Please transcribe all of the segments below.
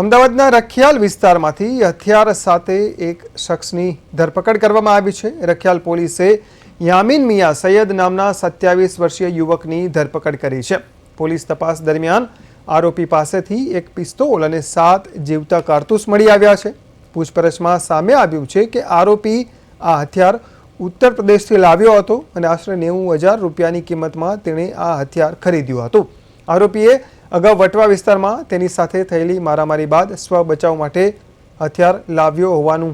અમદાવાદના રખિયાલ વિસ્તારમાંથી હથિયાર સાથે એક શખ્સની ધરપકડ કરવામાં આવી છે. રખિયાલ પોલીસે યામીન મિયા સૈયદ નામના સત્યાવીસ વર્ષીય યુવકની ધરપકડ કરી છે. પોલીસ તપાસ દરમિયાન આરોપી પાસેથી એક પિસ્તોલ અને સાત જીવતા કારતૂસ મળી આવ્યા છે. પૂછપરછમાં સામે આવ્યું છે કે આરોપી આ હથિયાર ઉત્તર પ્રદેશથી લાવ્યો હતો અને આશરે નેવું હજાર રૂપિયાની કિંમતમાં તેણે આ હથિયાર ખરીદ્યું હતું. આરોપીએ અગાઉ વટવા વિસ્તારમાં તેની સાથે થયેલી મારામારી બાદ સ્વ બચાવ માટે હથિયાર લાવ્યો હોવાનું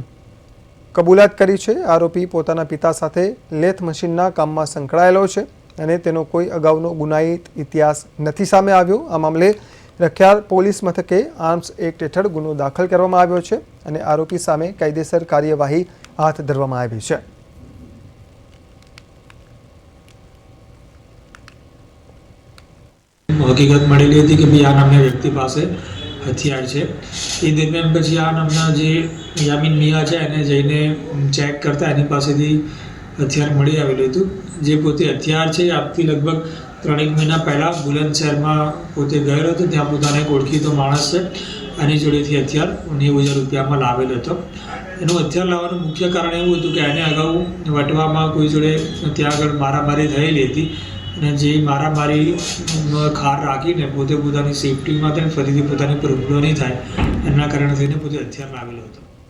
કબૂલાત કરી છે. આરોપી પોતાના પિતા સાથે લેથ મશીનના કામમાં સંકળાયેલો છે અને તેનો કોઈ અગાઉનો ગુનાહિત ઇતિહાસ નથી સામે આવ્યો. આ મામલે રખિયાલ પોલીસ મથકે આર્મ્સ એક્ટ હેઠળ ગુનો દાખલ કરવામાં આવ્યો છે અને આરોપી સામે કાયદેસર કાર્યવાહી હાથ ધરવામાં આવી છે. હકીકત મળેલી હતી કે ભાઈ આ નામના વ્યક્તિ પાસે હથિયાર છે. એ દરમિયાન પછી આ નામના જે યામીન મિયા છે, એને જઈને ચેક કરતા એની પાસેથી હથિયાર મળી આવેલું હતું. જે પોતે હથિયાર છે આજથી લગભગ ત્રણેક મહિના પહેલાં બુલંદશહેરમાં પોતે ગયેલો હતો. ત્યાં પોતાને એક ઓળખીતો માણસ છે, એની જોડેથી હથિયાર નેવું હજાર રૂપિયામાં લાવેલો હતો. એનું હથિયાર લાવવાનું મુખ્ય કારણ એવું હતું કે એને અગાઉ વટવામાં કોઈ જોડે ત્યાં આગળ મારામારી થયેલી હતી. અને જે મારામારી ખાર રાખીને પોતે પોતાની સેફટીમાં માટે ફરીથી પોતાની પ્રોબ્લમ નહીં થાય. એના કારણે થઈને પોતે હથિયાર આવેલો હતો.